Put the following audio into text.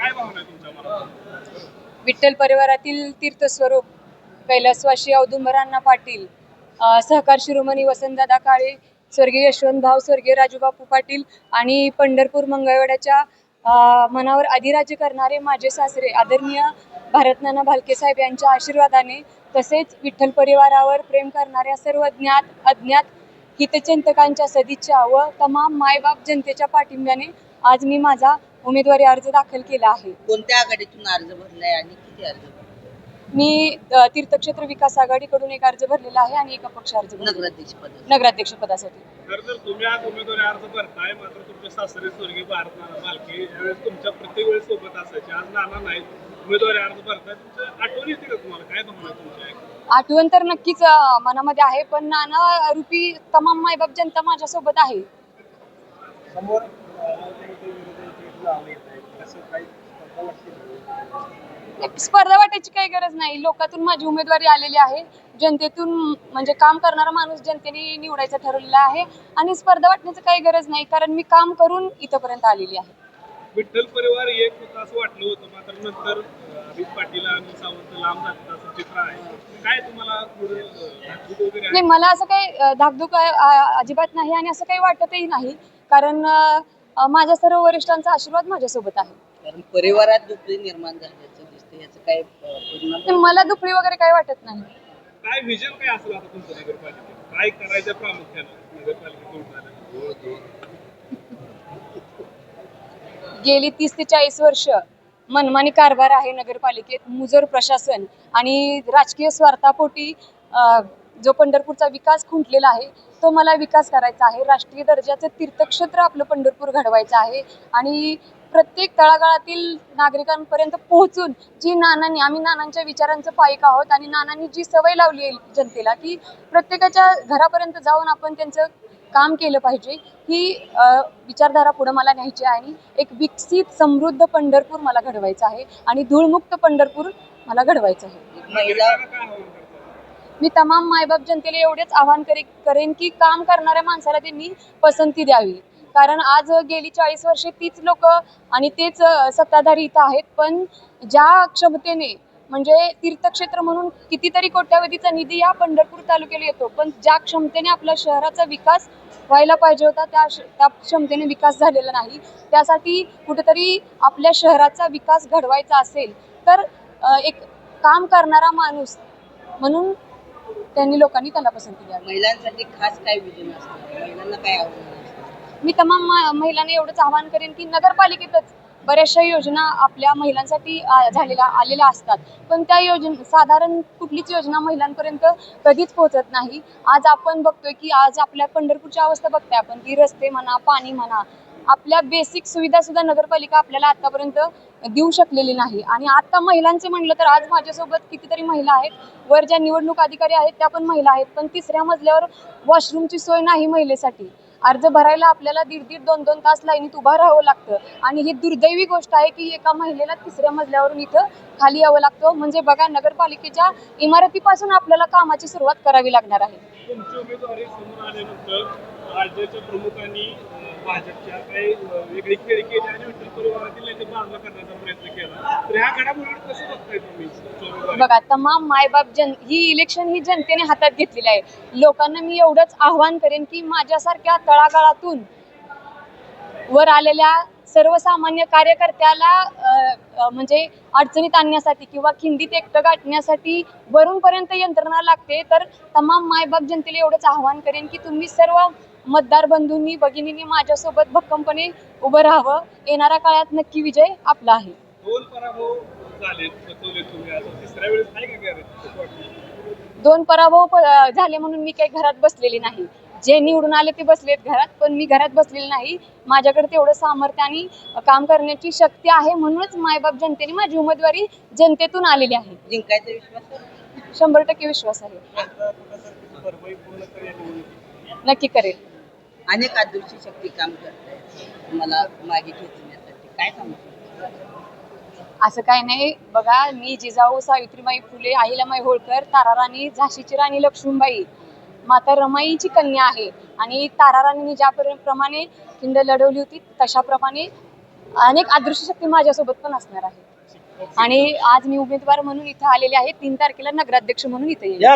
काय भावना तुमच्या मनात विठ्ठल परिवारातील तीर्थस्वरूप कैलासवासी औदुंबरांना पाटील सहकार शिरोमणी वसंतदादा काळे स्वर्गीय यशवंत भाऊ स्वर्गीय राजूबापू पाटील आणि पंढरपूर मंगळवेड्याच्या मनावर अधिराज्य करणारे माझे सासरे आदरणीय भारतनाना भालके साहेब यांच्या आशीर्वादाने तसेच विठ्ठल परिवारावर प्रेम करणाऱ्या सर्व ज्ञात अज्ञात हितचिंतकांच्या सदिच्छा व तमाम मायबाप जनतेच्या पाठिंब्याने आज मी माझा उमेदवारी अर्ज दाखल केला आहे. कोणत्या आघाडीतून अर्ज भरलाय आणि किती अर्ज भरलाय? मी अ, तीर्थक्षेत्र विकास आघाडीकडून एक अर्ज भरलेला आहे आणि एका पक्ष अर्ज भरलेला आहे. नगराध्यक्ष पद नगराध्यक्ष पदासाठी. खरं तर तुम्ही आज उमेदवारी अर्ज भरताय मात्र तुमचे सासरे स्वर्गीय भारत नाना मालके यावेळेस तुमच्या प्रत्येक वेळेस सोबत असायचे. आज नाना नाहीत. उमेदवारी अर्ज आठवण येते का तुम्हाला? काय भावना आहे तुमच्या आठवण तर नक्कीच अ, मनामध्ये आहे पण नाना रूपी तमाम मायबाप जनता माझ्यासोबत आहे. समोर स्पर्धा वाटायची काही गरज नाही. लोकातून माझी उमेदवारी आलेली आहे. जनतेतून म्हणजे काम करणारा माणूस जनतेने निवडायचं ठरवलेलं आहे. आणि स्पर्धा वाटण्याची काही गरज नाही कारण मी काम करून इथपर्यंत आलेली आहे. विठ्ठल परिवार एक होता असं वाटलं होतं मात्र नंतर अं, अभित पाटील आणि सावंत लांब जातात असं चित्र आहे. काय तुम्हाला थोडं अं, धाकधूक वगैरे आहे? नाही मला असं काही धाकधूक अजिबात नाही आणि असं काही वाटतही नाही. कारण अ, माझ्या सर्व वरिष्ठांचा आशीर्वाद माझ्यासोबत आहे. कारण परिवारात दुसरी निर्माण झाल्याचं दिसतं याचं काय अं, परिणाम? मला दुखरी वगैरे काही वाटत नाही. काय विजन काय असेल आता तुमचं नगरपालिकेत? काय करायचं प्रामुख्यानं नगरपालिकेत झालं गेली तीस ते चाळीस वर्ष मनमानी कारभार आहे नगरपालिकेत मुजोर प्रशासन आणि राजकीय स्वार्थापोटी जो पंढरपूरचा विकास खुंटलेला आहे तो मला विकास करायचा आहे. राष्ट्रीय दर्जाचं तीर्थक्षेत्र आपलं पंढरपूर घडवायचं आहे आणि प्रत्येक तळागाळातील नागरिकांपर्यंत पोहोचून जी नानांनी आम्ही नानांच्या विचारांचं पायक आहोत आणि नानांनी जी सवय लावली आहे जनतेला की प्रत्येकाच्या घरापर्यंत जाऊन आपण त्यांचं काम केलं पाहिजे. ही विचारधारा पुढे मला न्यायची आहे आणि एक विकसित समृद्ध पंढरपूर मला घडवायचं आहे आणि धूळमुक्त पंढरपूर मला घडवायचं आहे. मी तमाम मायबाप जनतेला एवढेच आवाहन करे करेन की काम करणाऱ्या माणसाला त्यांनी पसंती द्यावी. कारण आज गेली चाळीस वर्षे तीच लोक आणि तेच सत्ताधारी इथं आहेत. पण ज्या क्षमतेने म्हणजे तीर्थक्षेत्र म्हणून कितीतरी कोट्यावधीचा निधी या पंढरपूर तालुक्याला येतो. पण ज्या क्षमतेने आपल्या शहराचा विकास व्हायला पाहिजे होता त्या त्या क्षमतेने विकास झालेला नाही. त्यासाठी कुठेतरी आपल्या शहराचा विकास घडवायचा असेल तर एक काम करणारा माणूस म्हणून त्यांनी लोकांनी त्याला पसंती द्यावी महिलांसाठी खास काय विजन असतं? महिलांना काय मी तमाम महिलांना एवढंच आवाहन करेन की नगरपालिकेतच बऱ्याचशा योजना आपल्या महिलांसाठी झालेल्या आलेल्या असतात. पण त्या योजना साधारण कुठलीच योजना महिलांपर्यंत कधीच पोहोचत नाही. आज आपण बघतोय की आज आपल्या पंढरपूरची अवस्था बघतोय आपण की रस्ते म्हणा पाणी म्हणा आपल्या बेसिक सुविधा सुद्धा नगरपालिका आपल्याला आतापर्यंत देऊ शकलेली नाही. आणि आता महिलांचे म्हणलं तर आज माझ्यासोबत कितीतरी महिला आहेत. वर ज्या निवडणूक अधिकारी आहेत त्या पण महिला आहेत. पण तिसऱ्या मजल्यावर वॉशरूमची सोय नाही महिलेसाठी. अर्ज भरायला आपल्याला दीड दीड दोन दोन तास लाईनीत उभं राहावं लागतं. आणि ही दुर्दैवी गोष्ट आहे की एका महिलेला तिसऱ्या मजल्यावरून इथं खाली यावं लागतं. म्हणजे बघा नगरपालिकेच्या इमारतीपासून आपल्याला कामाची सुरुवात करावी लागणार आहे. राज्याच्या प्रमुखांनी भाजपच्या काही वेगळी खेळ केली आणि विठ्ठल परिवारातील करण्याचा प्रयत्न केला. तर ह्या कसं बघताय तुम्ही बघा तमाम मायबाप जन ही इलेक्शन ही जनतेने हातात घेतलेली आहे. लोकांना मी एवढंच आव्हान करेन की माझ्यासारख्या तळागाळातून वर आलेल्या सर्वसामान्य कार्यकर्त्याला म्हणजे अडचणीत आणण्यासाठी किंवा खिंडीत एकटं गाठण्यासाठी वरूनपर्यंत यंत्रणा लागते तर तमाम मायबाप जनतेला एवढंच आव्हान करेन की तुम्ही सर्व मतदार बंधूंनी भगिनींनी माझ्यासोबत भक्कमपणे उभं राहावं. येणाऱ्या काळात नक्की विजय आपला आहे. दोन पराभव झाले तुम्ही आता. तिसऱ्या वेळेस आहे का गॅरेज? कसं वाटतं. दोन पराभव प- झाले म्हणून मी काही घरात बसलेली नाही. जे निवडून आले ते बसलेत घरात पण मी घरात बसलेली नाही. माझ्याकडे तेवढं सामर्थ्य आणि काम करण्याची शक्ती आहे म्हणूनच मायबाप जनतेने माझी उमेदवारी जनतेतून आलेली आहे. जिंकायचा विश्वास आहे? शंभर टक्के विश्वास आहे. आता कुठंतरी भरपाई पूर्ण करेल निवडणुकीत. नक्की करेल. अनेक आदर्शी शक्ती काम करतायत. मला मागे खेचण्यासाठी काय सांगू? असं काय नाही. बघा मी जिजाऊ सावित्रीबाई फुले अहिल्यामाई होळकर तारा राणी झाशीची राणी लक्ष्मीबाई माता रमाईची कन्या आहे. आणि तारा राणीने ज्या प्रमाणे खिंड लढवली होती तशाप्रमाणे अनेक अदृश्य शक्ती माझ्यासोबत पण असणार आहे आणि आज मी उमेदवार म्हणून इथं आलेले आहे. तीन तारखेला नगराध्यक्ष म्हणून इथे येईल.